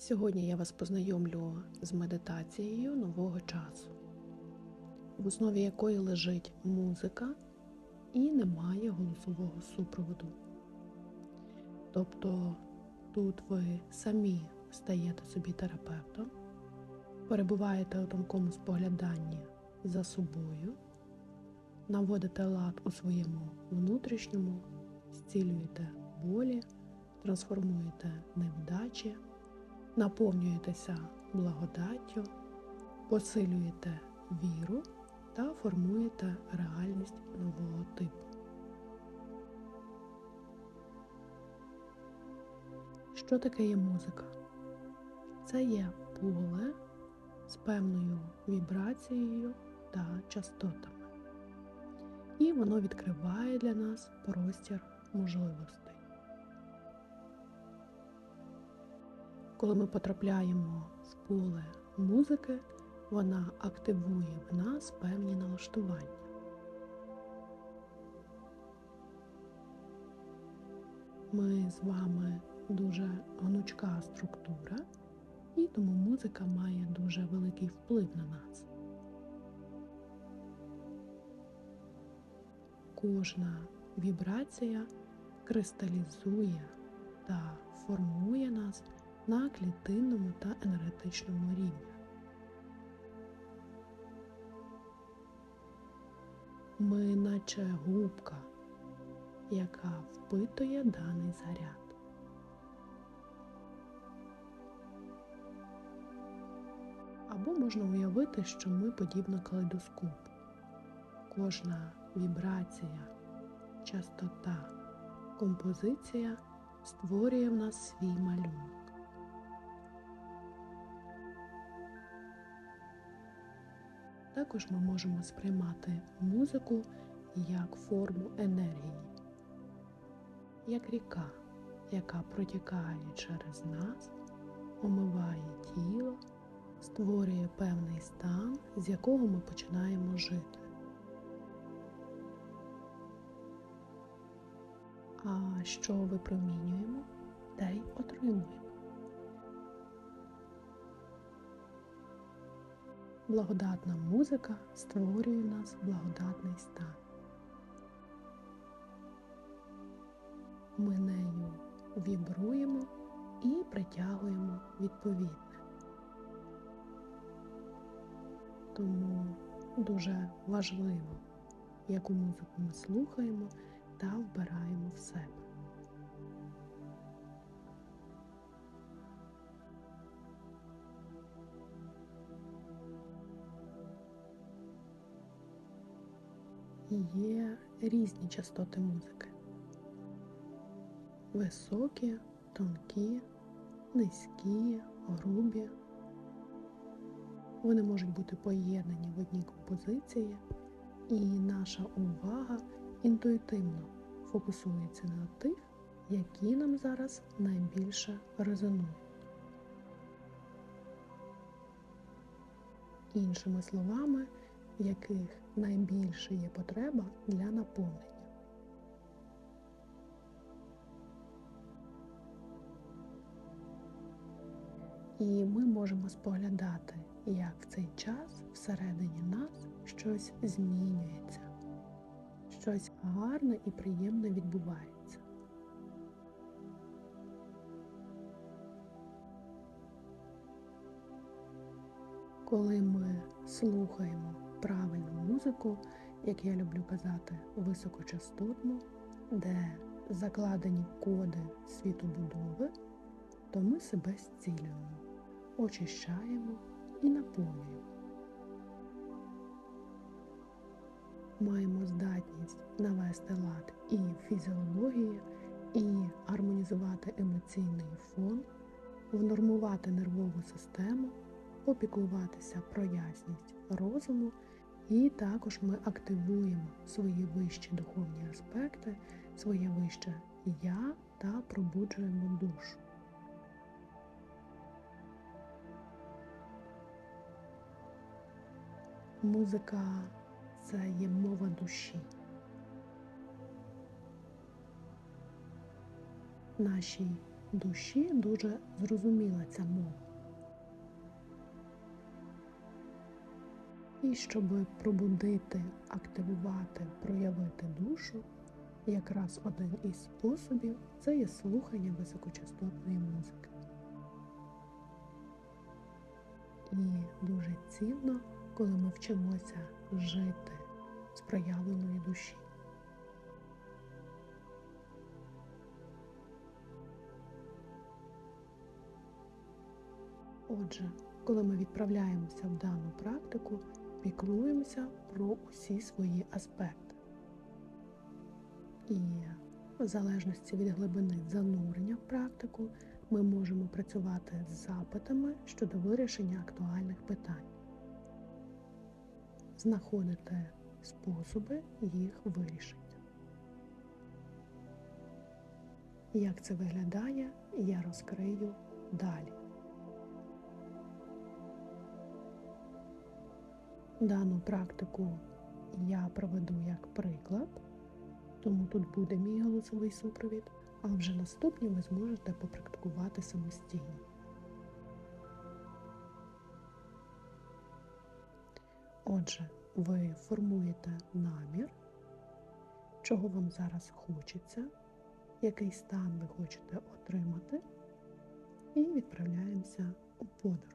Сьогодні я вас познайомлю з медитацією нового часу, в основі якої лежить музика і немає голосового супроводу. Тобто тут ви самі стаєте собі терапевтом, перебуваєте у тонкому спогляданні за собою, наводите лад у своєму внутрішньому, зцілюєте болі, трансформуєте невдачі наповнюєтеся благодаттю, посилюєте віру та формуєте реальність нового типу. Що таке є музика? Це є поле з певною вібрацією та частотами. І воно відкриває для нас простір можливостей. Коли ми потрапляємо в поле музики, вона активує в нас певні налаштування. Ми з вами дуже гнучка структура, і тому музика має дуже великий вплив на нас. Кожна вібрація кристалізує та формує нас на клітинному та енергетичному рівні. Ми наче губка, яка впитує даний заряд. Або можна уявити, що ми подібно калейдоскоп. Кожна вібрація, частота, композиція створює в нас свій малюнок. Також ми можемо сприймати музику як форму енергії, як ріка, яка протікає через нас, омиває тіло, створює певний стан, з якого ми починаємо жити. А що випромінюємо, те й отримуємо. Благодатна музика створює в нас благодатний стан. Ми нею вібруємо і притягуємо відповідне. Тому дуже важливо, яку музику ми слухаємо та вбираємо в себе. Є різні частоти музики. Високі, тонкі, низькі, грубі. Вони можуть бути поєднані в одній композиції, і наша увага інтуїтивно фокусується на тих, які нам зараз найбільше резонують. Іншими словами, яких найбільше є потреба для наповнення. І ми можемо споглядати, як в цей час всередині нас щось змінюється, щось гарне і приємне відбувається. Коли ми слухаємо правильну музику, як я люблю казати, високочастотну, де закладені коди світобудови, то ми себе зцілюємо, очищаємо і наповнюємо. Маємо здатність навести лад і фізіології, і гармонізувати емоційний фон, внормувати нервову систему, опіклуватися про ясність розуму, і також ми активуємо свої вищі духовні аспекти, своє вище я та пробуджуємо душу. Музика це є мова душі. Нашій душі дуже зрозуміла ця мова. І щоб пробудити, активувати, проявити душу, якраз один із способів це є слухання високочастотної музики. І дуже цінно, коли ми вчимося жити з проявленої душі. Отже, коли ми відправляємося в дану практику, піклуємося про усі свої аспекти. І в залежності від глибини занурення в практику ми можемо працювати з запитами щодо вирішення актуальних питань, знаходити способи їх вирішення. Як це виглядає, я розкрию далі. Дану практику я проведу як приклад, тому тут буде мій голосовий супровід, а вже наступні ви зможете попрактикувати самостійно. Отже, ви формуєте намір, чого вам зараз хочеться, який стан ви хочете отримати, і відправляємося у подорож.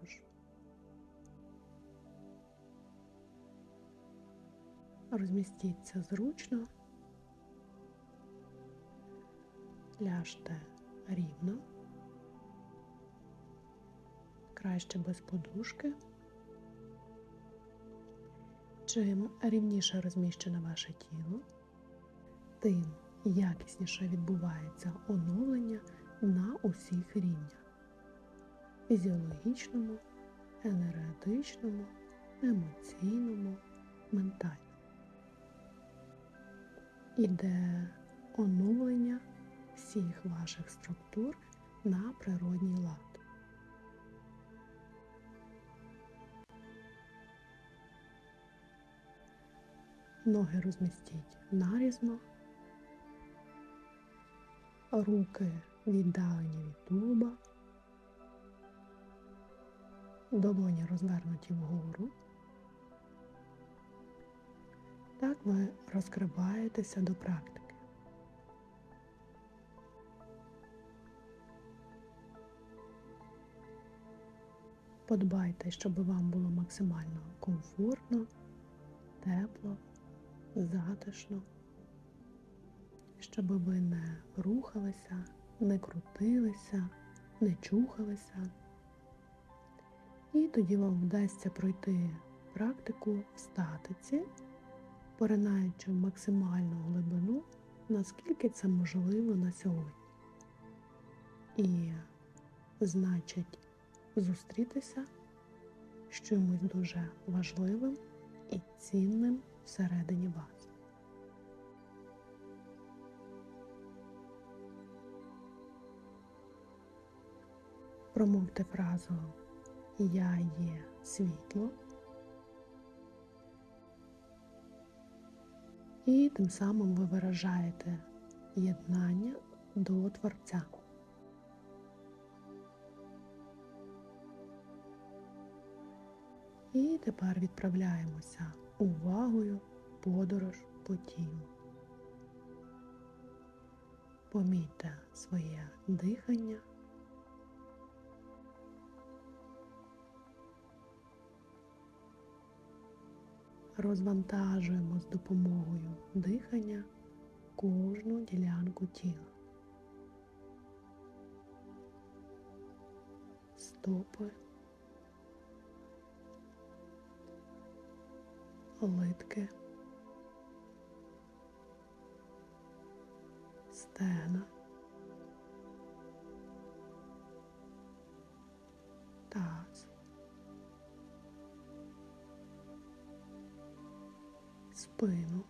Розмістіться зручно, ляжте рівно, краще без подушки. Чим рівніше розміщене ваше тіло, тим якісніше відбувається оновлення на усіх рівнях фізіологічному, енергетичному, емоційному, ментальному. Іде оновлення всіх ваших структур на природній лад. Ноги розмістіть нарізно, руки віддалені від тулуба, долоні розвернуті вгору. Так ви розкриваєтеся до практики. Подбайте, щоб вам було максимально комфортно, тепло, затишно, щоб ви не рухалися, не крутилися, не чухалися. І тоді вам вдасться пройти практику в статиці поринаючи в максимальну глибину, наскільки це можливо на сьогодні. І значить зустрітися з чимось дуже важливим і цінним всередині вас. Промовте фразу Я є світло. І тим самим ви виражаєте єднання до Творця. І тепер відправляємося увагою подорож по тілу. Помітьте своє дихання. Розвантажуємо з допомогою дихання кожну ділянку тіла. Стопи, литки, спину.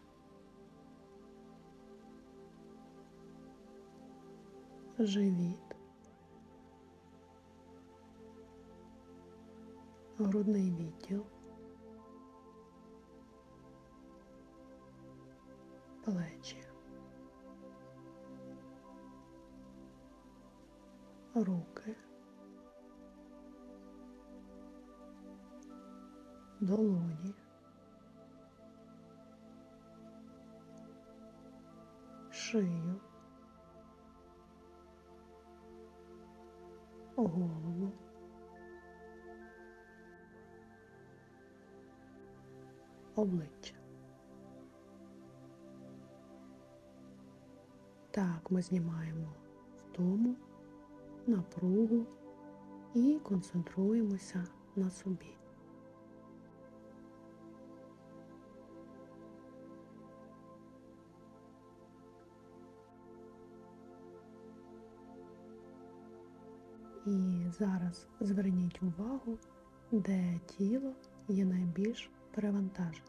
Живіт, грудний відділ, плечі, руки, долоні, Обличчя. Так, ми знімаємо втому, напругу і концентруємося на собі. І зараз зверніть увагу, де тіло є найбільш перевантажене.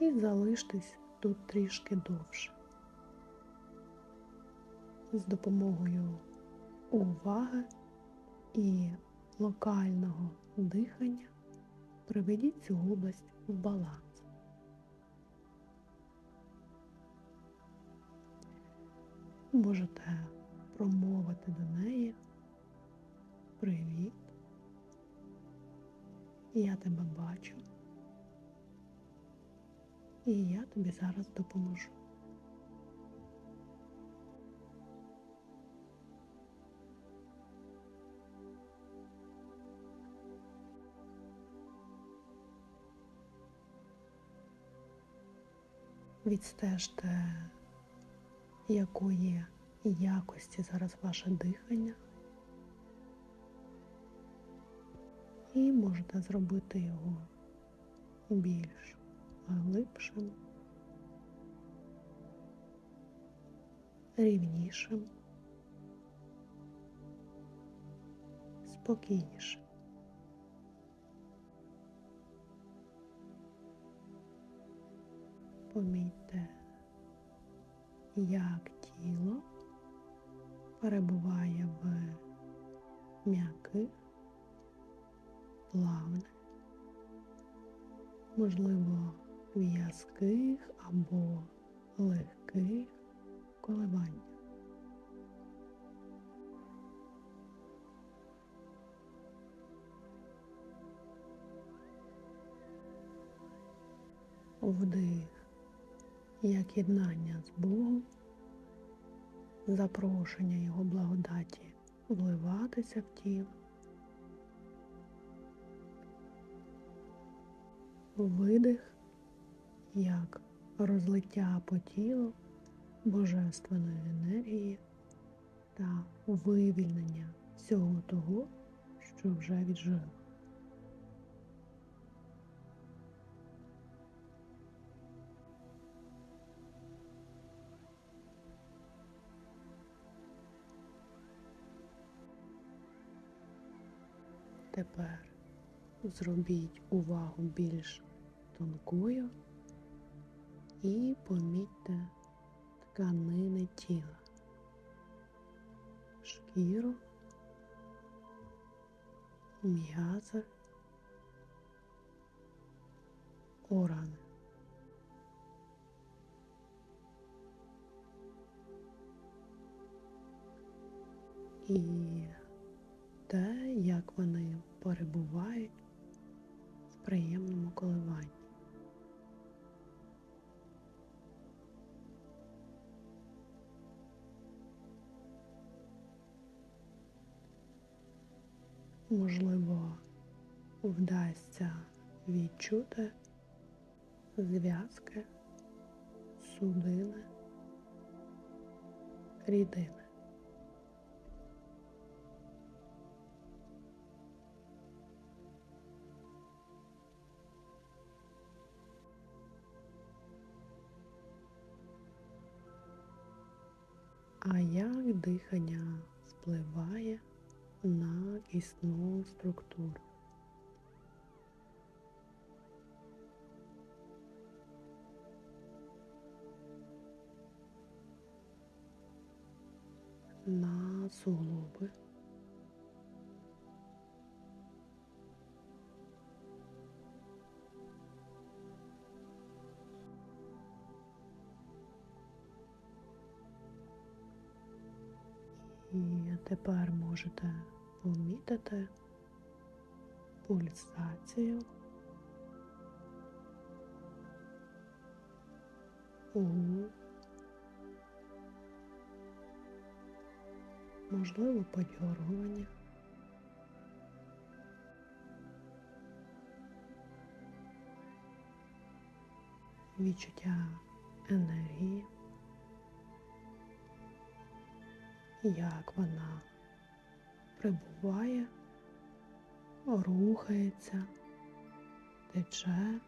І залиштесь тут трішки довше. З допомогою уваги і локального дихання приведіть цю область в баланс. Можете промовити до неї Привіт. Я тебе бачу. І я тобі зараз допоможу. Відстежте, якої якості зараз ваше дихання, і можете зробити його більш глибшим, рівнішим, спокійнішим. Помітьте, як тіло перебуває в м'яких, плавних, можливо, в'язких або легких коливаннях. Вдих як єднання з Богом, запрошення Його благодаті вливатися в тіло, видих як розлиття по тілу божественної енергії та вивільнення всього того, що вже віджило. Тепер зробіть увагу більш тонкою і помітьте тканини тіла, шкіру, м'язи, органи. І те, як вони перебувають в приємному коливанні. Можливо, вдасться відчути зв'язки, судини, рідини. А як дихання впливає на кисну структуру? На суглоби, тепер можете помітити пульсацію у можливо подьоргування. Відчуття енергії, як вона прибуває, рухається, тече.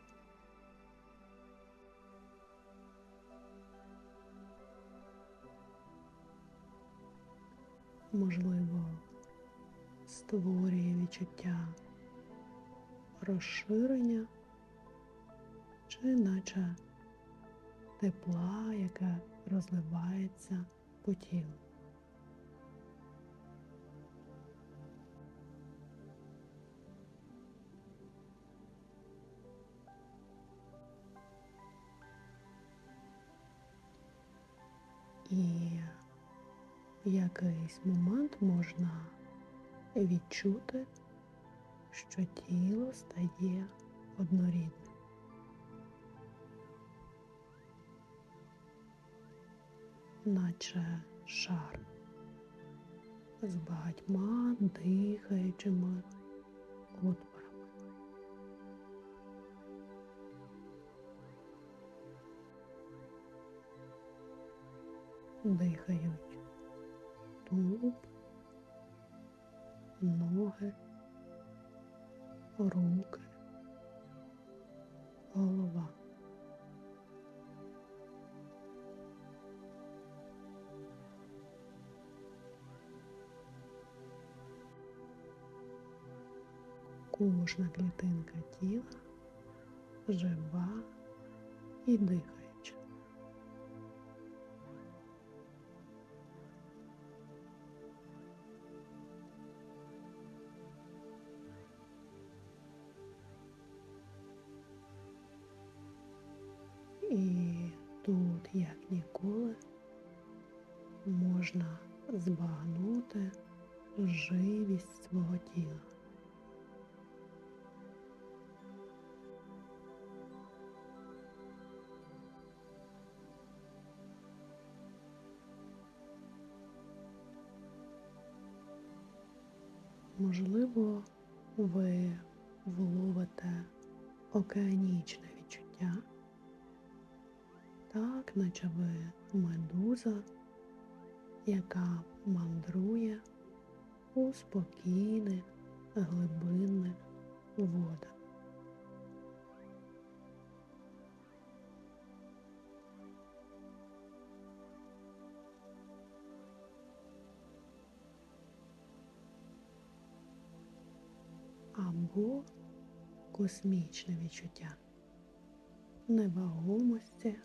Можливо, створює відчуття розширення, чи наче тепла, яке розливається по тілу. І в якийсь момент можна відчути, що тіло стає однорідним. Наче шар з багатьма дихаючими отворами. Дихають тулуб, ноги, руки, голова. Кожна клітинка тіла жива і дихаюча. Можна збагнути живість свого тіла. Можливо, ви вловите океанічне відчуття, так, наче ви медуза, яка мандрує у спокійних глибинних водах. або космічне відчуття невагомості,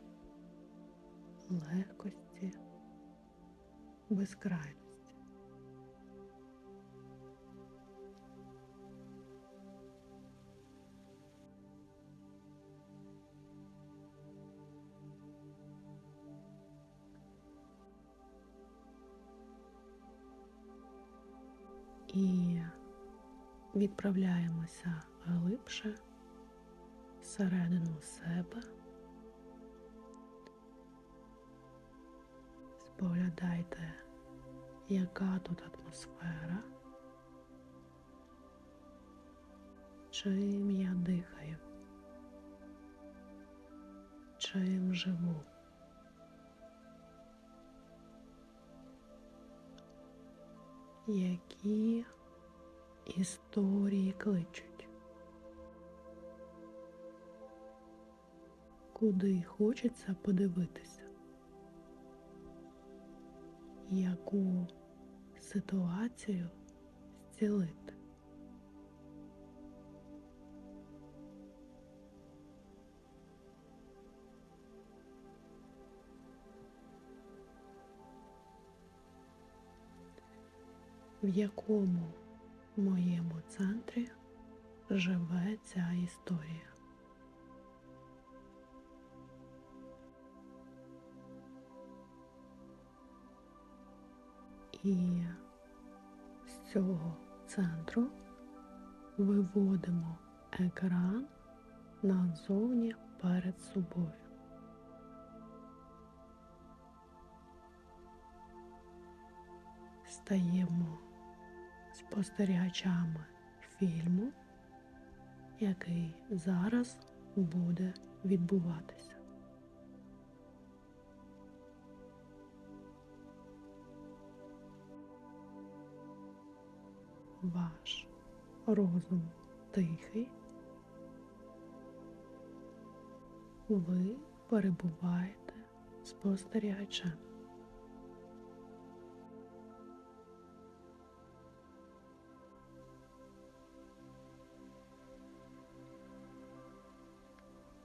легкості, безкрайності. І відправляємося глибше всередину себе. Споглядайте, яка тут атмосфера, чим я дихаю, чим живу. Які історії кличуть, куди хочеться подивитися, яку ситуацію зцілити. В якому моєму центрі живе ця історія. І з цього центру виводимо екран назовні перед собою. Стаємо спостерігачами фільму, який зараз буде відбуватися. Ваш розум тихий, ви перебуваєте спостерігачем.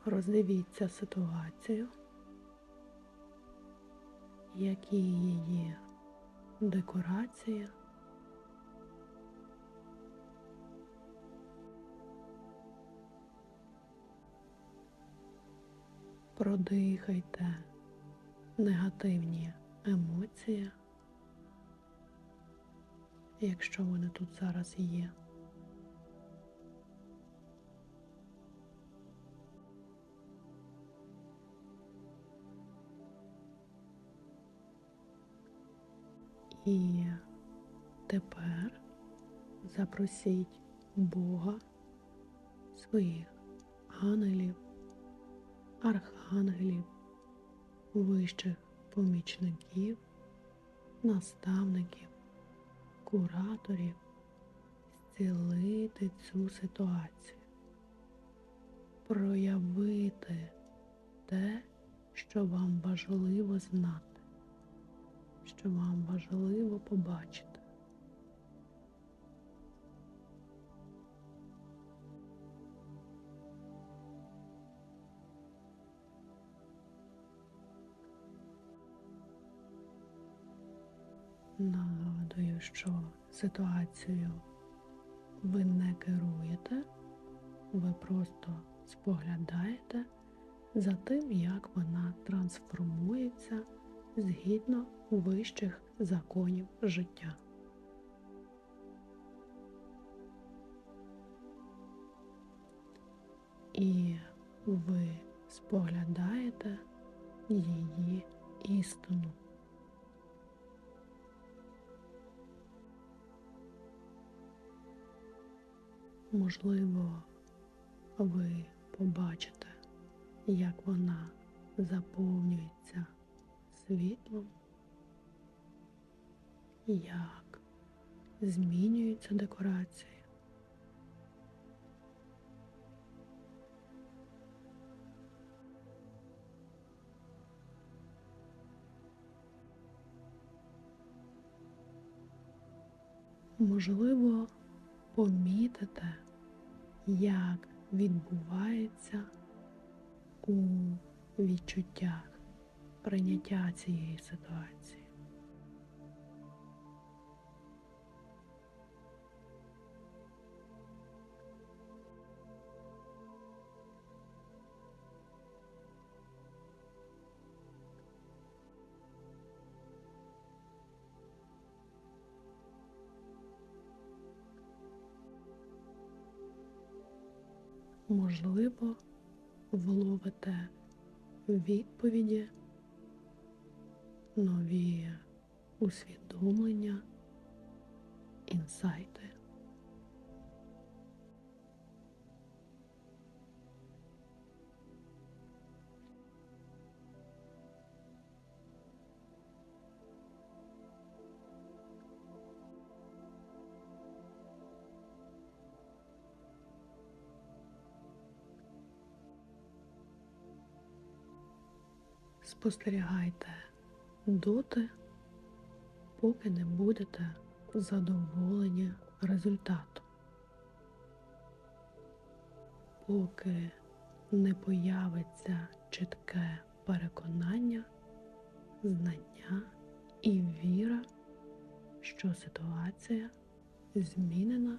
Роздивіться ситуацію, які її є декорація. Продихайте. Негативні емоції, якщо вони тут зараз є. І тепер запросіть Бога, своїх ангелів, архангелів, вищих помічників, наставників, кураторів зцілити цю ситуацію, проявити те, що вам важливо знати, що вам важливо побачити. Нагадую, що ситуацією ви не керуєте, ви просто споглядаєте за тим, як вона трансформується згідно вищих законів життя. І ви споглядаєте її істину. Можливо, ви побачите, як вона заповнюється світлом, як змінюється декорація. Можливо, помітите, як відбувається у відчуттях прийняття цієї ситуації. Можливо, вловите відповіді, нові усвідомлення, інсайти. Спостерігайте доти, поки не будете задоволені результатом, поки не появиться чітке переконання, знання і віра, що ситуація змінена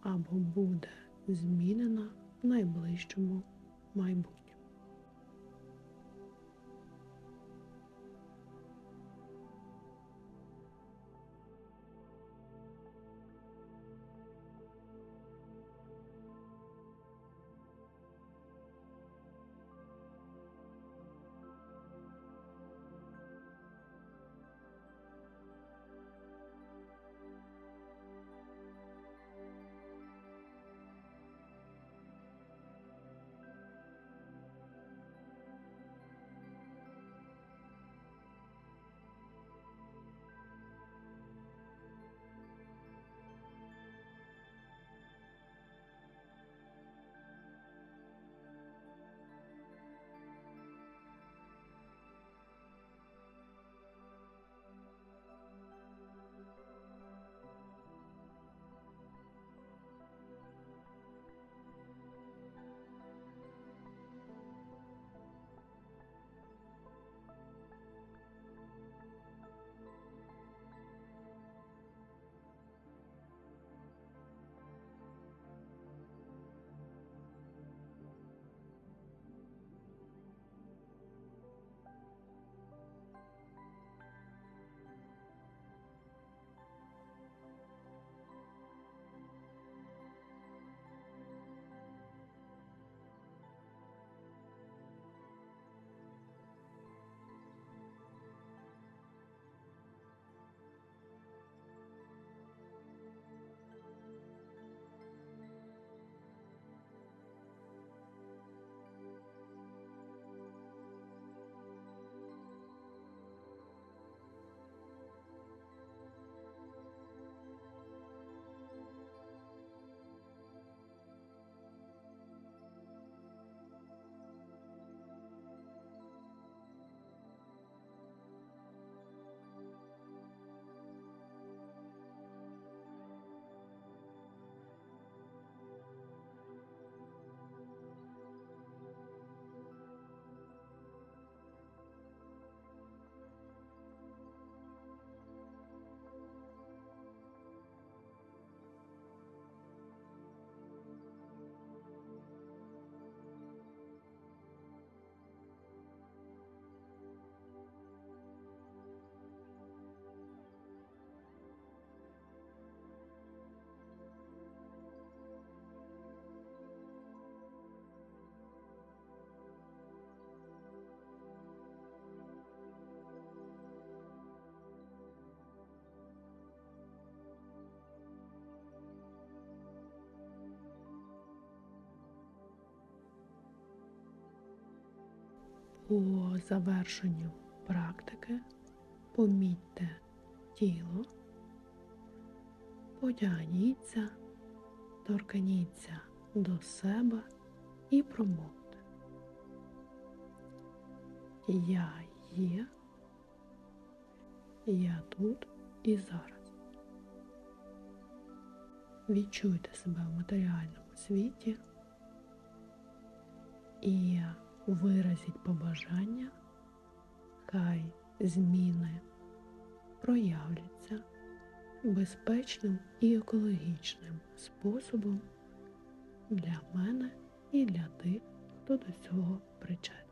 або буде змінена в найближчому майбутньому. По завершенню практики помітьте тіло, потягніться, торкніться до себе і промовте. Я є, я тут і зараз. Відчуйте себе в матеріальному світі і виразіть побажання, хай зміни проявляться безпечним і екологічним способом для мене і для тих, хто до цього причетний.